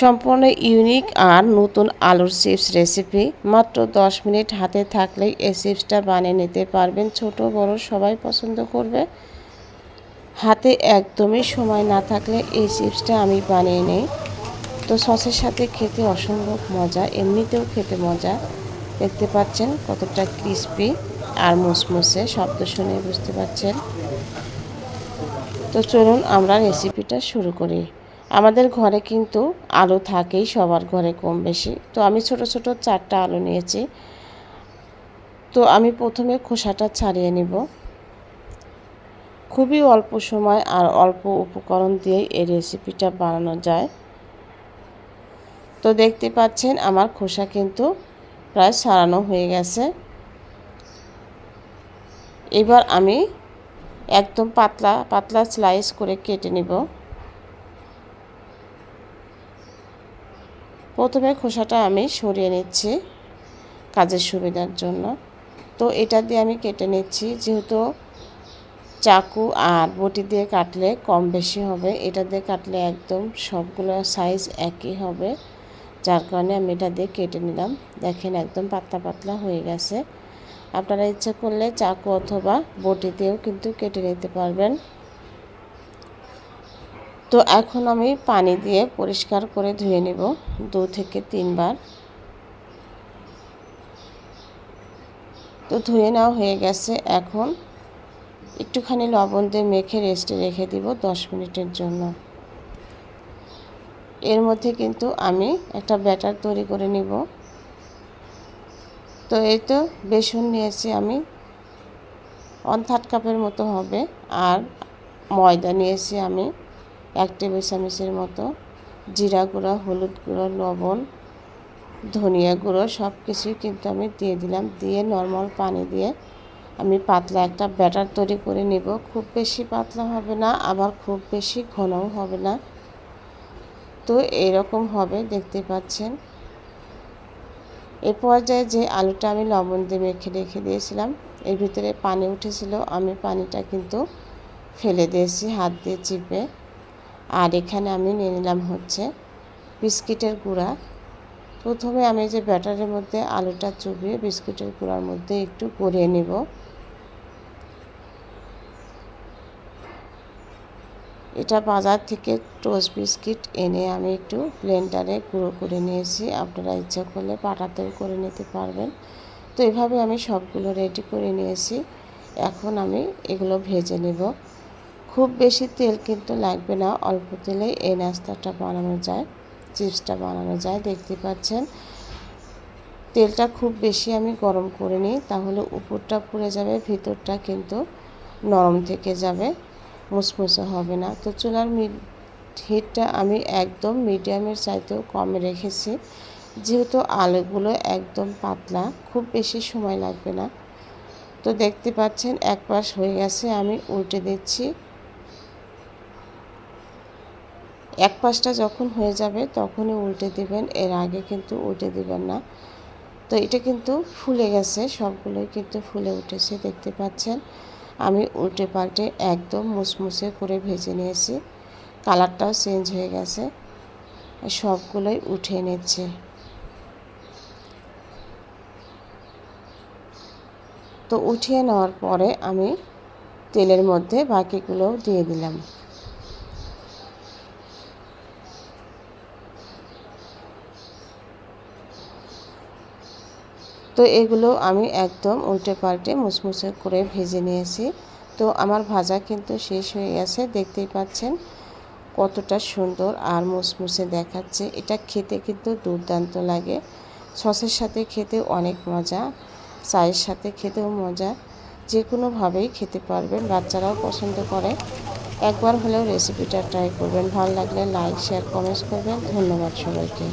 সম্পূর্ণ ইউনিক আর নতুন আলুর চিপস রেসিপি মাত্র 10 মিনিট হাতে থাকলেই এই চিপসটা বানিয়ে নিতে পারবেন। ছোট, বড়, সবাই পছন্দ করবে। হাতে একদমই সময় না থাকলে এই চিপসটা আমি বানিয়ে নিই। তো সসের সাথে খেতে অসম্ভব মজা, এমনিতেও খেতে মজা। দেখতে পাচ্ছেন কতটা ক্রিস্পি আর মুসমুসে শব্দ শুনে বুঝতে পারছেন। তো চলুন আমরা রেসিপিটা শুরু করি। আমাদের ঘরে কিন্তু আলু থাকেই, সবার ঘরে কম বেশি। তো আমি ছোট ছোট চারটা আলু নিয়েছি। তো আমি প্রথমে খোসাটা ছাড়িয়ে নিব। খুবই অল্প সময় আর অল্প উপকরণ দিয়েই এই রেসিপিটা বানানো যায়। তো দেখতে পাচ্ছেন, আমার খোসা কিন্তু প্রায় সারানো হয়ে গেছে। এবার আমি একদম পাতলা পাতলা স্লাইস করে কেটে নিব। প্রথমে খোসাটা আমি সরিয়ে নিচ্ছি কাজের সুবিধার জন্য। তো এটা দিয়ে আমি কেটে নিচ্ছি, যেহেতু চাকু আর বটি দিয়ে কাটলে কম বেশি হবে। এটা দিয়ে কাটলে একদম সবগুলো সাইজ একই হবে, যার কারণে আমি এটা দিয়ে কেটে নিলাম। দেখেন একদম পাতলা পাতলা হয়ে গেছে। আপনারা ইচ্ছা করলে চাকু অথবা বটি দিয়েও কিন্তু কেটে নিতে পারবেন। তো এখন আমি পানি দিয়ে পরিষ্কার করে ধুয়ে নেব দু থেকে তিনবার। তো ধুয়ে নেওয়া হয়ে গেছে। এখন একটুখানি লবণ দিয়ে মেখে রেস্টে রেখে দিব দশ মিনিটের জন্য। এর মধ্যে কিন্তু আমি একটা ব্যাটার তৈরি করে নিব। তো এই তো বেসন নিয়েছি আমি। ওয়ান থার্ড কাপের মতো হবে। আর ময়দা নিয়েছি আমি। এক টেবিল চামচের মতো জিরা গুঁড়ো, হলুদ গুঁড়ো, লবণ, ধনিয়া গুঁড়ো সব কিছুই কিন্তু আমি দিয়ে দিলাম। দিয়ে নর্মাল পানি দিয়ে আমি পাতলা একটা ব্যাটার তৈরি করে নেব। খুব বেশি পাতলা হবে না, আবার খুব বেশি ঘনও হবে না। তো এরকম হবে, দেখতে পাচ্ছেন। এ পর্যায়ে যে আলুটা আমি লবণ দিয়ে মেখে রেখে দিয়েছিলাম, এর ভিতরে পানি উঠেছিল। আমি পানিটা কিন্তু ফেলে দিয়েছি, হাত দিয়ে চিপে। আর এখানে আমি নিয়ে নিলাম হচ্ছে বিস্কিটের গুঁড়া। প্রথমে আমি যে ব্যাটারের মধ্যে আলুটা চুবিয়ে বিস্কিটের গুঁড়ার মধ্যে একটু গড়িয়ে নেব। এটা বাজার থেকে টোস্ট বিস্কিট এনে আমি একটু ব্লেন্ডারে গুঁড়ো করে নিয়েছি। আপনারা ইচ্ছা করলে পাটাতেও করে নিতে পারবেন। তো এভাবে আমি সবগুলো রেডি করে নিয়েছি। এখন আমি এগুলো ভেজে নেব। খুব বেশি তেল কিন্তু লাগবে না, অল্প তেলে এই নাস্তাটা বানানো যায়, চিপসটা বানানো যায়, দেখতে পাচ্ছেন। তেলটা খুব বেশি আমি গরম করে নিই, তাহলে উপরটা পুড়ে যাবে, ভিতরটা কিন্তু নরম থেকে যাবে, মুসমুসে হবে না। তো চুলার হিটটা আমি একদম মিডিয়ামের চাইতেও কমে রেখেছি, যেহেতু আলুগুলো একদম পাতলা, খুব বেশি সময় লাগবে না। তো দেখতে পাচ্ছেন, এক পাশ হয়ে গেছে, আমি উল্টে দিচ্ছি। এক পাশটা যখন হয়ে যাবে তখনই উল্টে দিবেন, এর আগে কিন্তু উল্টে দিবেন না। তো এটা কিন্তু ফুলে গেছে, সবগুলোই কিন্তু ফুলে উঠেছে, দেখতে পাচ্ছেন। আমি উল্টে পাল্টে একদম মুসমুসে করে ভেজে নিয়েছি, কালারটাও চেঞ্জ হয়ে গেছে সবগুলোই উঠে নিচ্ছে। তো উঠিয়ে নেওয়ার পরে আমি তেলের মধ্যে বাকিগুলোও দিয়ে দিলাম। তো এগুলো আমি একদম উল্টে পাল্টে মুসমুসে করে ভেজে নিয়েছি। তো আমার ভাজা কিন্তু শেষ হয়ে গেছে। দেখতেই পাচ্ছেন কতটা সুন্দর আর মুসমুসে দেখাচ্ছে। এটা খেতে কিন্তু দুর্দান্ত লাগে। সসের সাথে খেতে অনেক মজা, চায়ের সাথে খেতেও মজা। যে কোনোভাবেই খেতে পারবেন, বাচ্চারাও পছন্দ করে। একবার হলেও রেসিপিটা ট্রাই করবেন। ভালো লাগলে লাইক, শেয়ার, কমেন্টস করবেন। ধন্যবাদ সবাইকে।